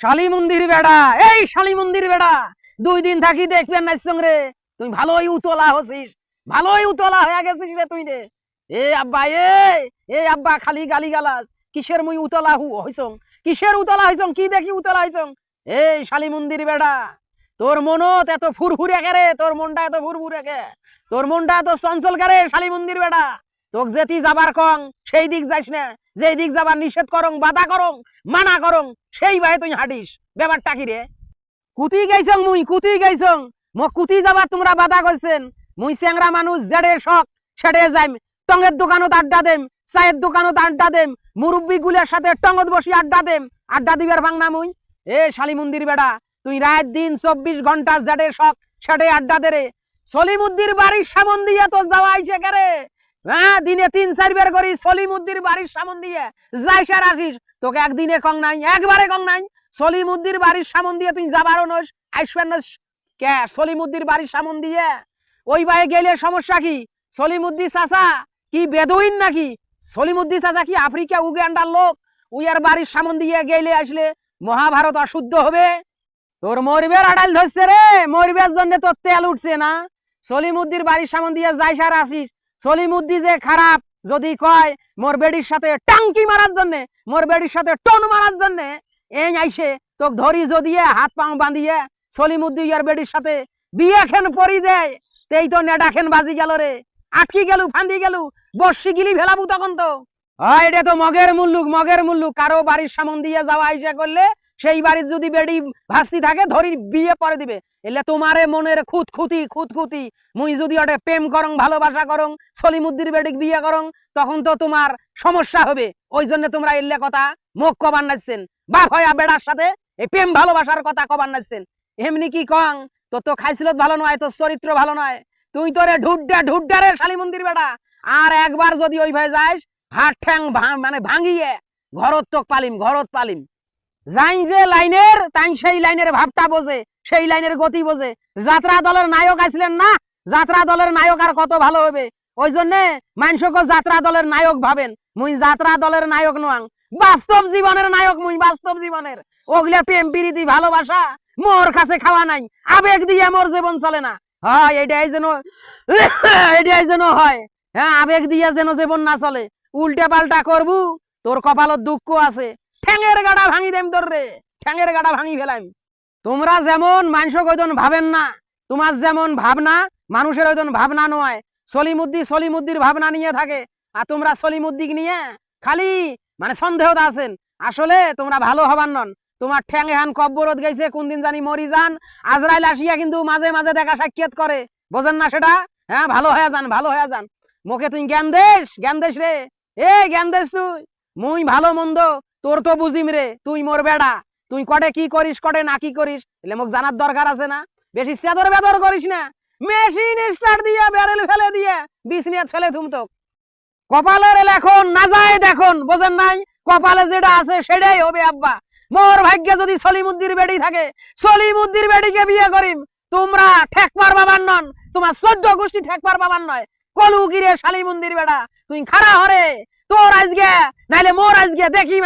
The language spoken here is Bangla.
শালি মন্দির বেড়া, এই শালি মন্দির বেড়া, দুই দিন থাকি দেখবেন না সঙ্গে। তুই ভালোই উতলা হছিস ভালোই উতলা হয়ে গেছিস রে তুই রে। এ আব্বা, এ এ আব্বা, খালি গালি গালাস কিসের মুই উতলা হু হইছং? কিসের উতলা হইছং? কি দেখি উতলা হইছং? এই শালি মন্দির বেড়া, তোর মনত এত ফুরফুরে কে রে? তোর মনটা এত ফুরফুরে কে? তোর মনটা এত চঞ্চল কে রে শালি মন্দির বেড়া? তোক যেতি যাবার কং, সেই দিক যাইস না। যেই দিক যাবার নিষেধ করং, বাধা করং, মানা করং, সেই ভাই তুই হাঁটিস। ব্যাপারটা কি রে? কুতি গাইছং মুই, কুতি গাইছং। মোক কুতি যাবার তোমরা বাধা করছেন মুই চেংরা মানুষ, জেডে শখ, সেডে যাইম। টঙের দোকানত আড্ডা দেম, চায়ের দোকানত আড্ডা দেম মুরব্বী গুলের সাথে টঙত বসি আড্ডা দেম। আড্ডা দিবার ভাং না মুই। এ শালি মন্দির বেড়া, তুই রাত দিন চব্বিশ ঘণ্টা জেডে শখ, সেডে আড্ডা দে সলিমুদ্দির বাড়ির সামন দিয়ে তো যাওয়া আইসে কেরে হ্যাঁ দিনে তিন চারবার করি সলিমুদ্দির বাড়ির সামন দিয়ে। যাইস আর আসিস, তোকে একদিনে কং নাই, একবারে কং নাই। সলিমুদ্দির বাড়ির সামন দিয়ে তুই যাবারও নস আইসবেন নস। কে? সলিমুদ্দির বাড়ির সামন দিয়ে। ওই বায়ে গেলে সমস্যা কি? সলিমুদ্দি চাচা কি বেদুইন নাকি? সলিমুদ্দি চাচা কি আফ্রিকা, উগান্ডার লোক? উইয়ার বাড়ির সামন দিয়ে গেলে আসলে মহাভারত অশুদ্ধ হবে। তোর মরিবের আড়াল ধরছে রে মরিবের জন্য তোর তেল উঠছে না। সলিমুদ্দির বাড়ির সামন দিয়ে যাইস আর আসিস। সলিমুদ্দি যে খারাপ, যদি কয়, মোর বেডির সাথে টাঙ্কি মারার জন্য, মোর বেডির সাথে টন মারার জন্য, এই আইসে তোক ধরি যদি হাত পাও বাঁধিয়ে সলিমুদ্দি ইয়ার বেডির সাথে বিয়ে খেন পরি দেয় তেই তো নেডা খেন বাজি গেল রে, আটকি গেলু ফান্দি গেলু, বর্ষি গিলি ফেলাবু তখন তো। এটা তো মগের মুল্লুক মগের মুল্লুক, কারও বাড়ির সামন দিয়ে যাওয়া আইসা করলে সেই বাড়ির যদি বেডি ভাস্তি থাকে, ধরি বিয়ে পরে দিবে। এলে তোমারে মনের খুঁত খুঁতি খুঁত খুঁতি মুই যদি ওটা প্রেম করং, ভালোবাসা করং, সলিমুদ্দির বেডিক বিয়ে করং, তখন তো তোমার সমস্যা হবে। ওই জন্য তোমরা এলে কথা মুখ কবার নাচছেন। বাপ হয়া বেড়ার সাথে এই প্রেম ভালোবাসার কথা কবার নাচছেন। এমনি কি কং? তোর তো খাইছিল ভালো নয়, তোর চরিত্র ভালো নয়। তুই তোরে ঢুড্ডা ঢুড্ডা রে শালি মন্দির বেড়া আর একবার যদি ওই ভাই যাইস, হাত ঠ্যাং মানে ভাঙিয়ে ঘরত তোক পালিম ঘরত পালিম। যাই যে লাইনের তাই সেই লাইনের ভাবটা বোঝে, সেই লাইনের গতি বোঝে। যাত্রা দলের নায়ক আসলেন না, যাত্রা দলের নায়ক আর কত ভালো হবে? ওই জন্যে মানুষকে যাত্রা দলের নায়ক ভাবেন। মুই যাত্রা দলের নায়ক নোয়াং বাস্তব জীবনের নায়ক মুই, বাস্তব জীবনের। ওগুলা প্রেম, প্রীতি, ভালোবাসা, মোর কাছে খাওয়া নাই। আবেগ দিয়ে মোর জীবন চলে না। হয়, এটাই যেন এটাই যেন হয়। হ্যাঁ আবেগ দিয়ে যেন জীবন না চলে। উল্টে পাল্টা করবু, তোর কপালত দুঃখ আছে। ঠ্যাঙের গাড়া ভাঙি দেম তোর রে। ঠ্যাঙের গাড়া ভাঙি ফেলাম তোমরা যেমন মানুষ ওইজন ভাবেন না, তোমার যেমন ভাবনা, মানুষের ওইজন ভাবনা নয়। সলিমুদ্দি সলিমুদ্দির ভাবনা নিয়ে থাকে, আর তোমরা সলিমুদ্দিক নিয়ে খালি মানে সন্দেহতা আছেন। আসলে তোমরা ভালো হবার নন। তোমার ঠ্যাঙে হান কব্বরত গেছে কোন দিন জানি মরি যান। আজরাইল আসিয়া কিন্তু মাঝে মাঝে দেখা সাক্ষাৎ করে। বোঝেন না সেটা? হ্যাঁ ভালো হয়ে যান, ভালো হয়ে যান। মুখে তুই জ্ঞান দেশ জ্ঞান দেশ রে। এ, জ্ঞান দেশ তুই। মুই ভালো মন্দ। তোর তো বুঝিম রে, তুই মোর বেড়া। তুই কটে কি করিস, কটে না কি করিস, এলে মোক জানার দরকার আছে না? বেশি সেদর বেদর করিস না। মেশিন স্টার্ট দিয়ে, ব্যারেল ফেলে দিয়ে, বিষ নিয়ে ছেলে থুমতো কপালের লেখন না যায় দেখুন, বোঝেন নাই? কপালে যেটা আছে সেটাই হবে আব্বা। মোর ভাগ্যে যদি সলিমুদ্দির বেড়ি থাকে, সলিমুদ্দির বেড়িকে বিয়ে করিম। তোমরা ঠেক পারবা বান নন, তোমার চোদ্দ গোষ্ঠী ঠেক পারবা বান নয়। কলু গিরে শালি মন্দির বেড়া তুই খারা হরে তোর আজকে, নাইলে মোর আজকে দেখি